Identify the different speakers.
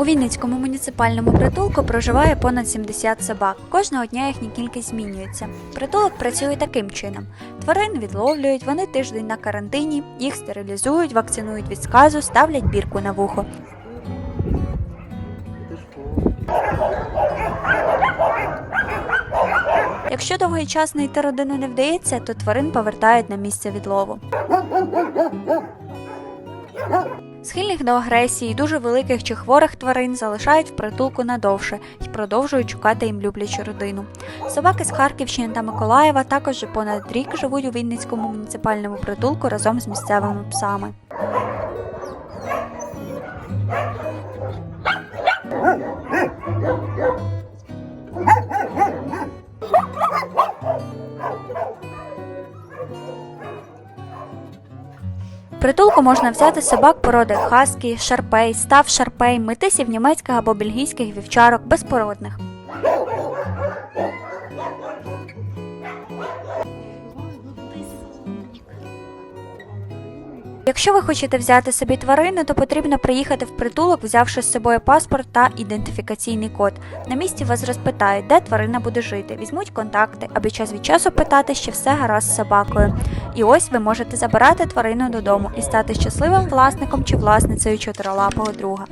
Speaker 1: У Вінницькому муніципальному притулку проживає понад 70 собак. Кожного дня їхня кількість змінюється. Притулок працює таким чином: тварин відловлюють, вони тиждень на карантині, їх стерилізують, вакцинують від сказу, ставлять бірку на вухо. Якщо довгий час знайти родину не вдається, то тварин повертають на місце відлову. Схильних до агресії, дуже великих чи хворих тварин залишають в притулку надовше і продовжують шукати їм люблячу родину. Собаки з Харківщини та Миколаєва також вже понад рік живуть у Вінницькому муніципальному притулку разом з місцевими псами. Притулку можна взяти собак породи хаскі, шарпей, став шарпей, метисів німецьких або бельгійських вівчарок безпородних. Якщо ви хочете взяти собі тварину, то потрібно приїхати в притулок, взявши з собою паспорт та ідентифікаційний код. На місці вас розпитають, де тварина буде жити, візьмуть контакти, аби час від часу питати, що все гаразд з собакою. І ось ви можете забирати тварину додому і стати щасливим власником чи власницею чотирилапого друга.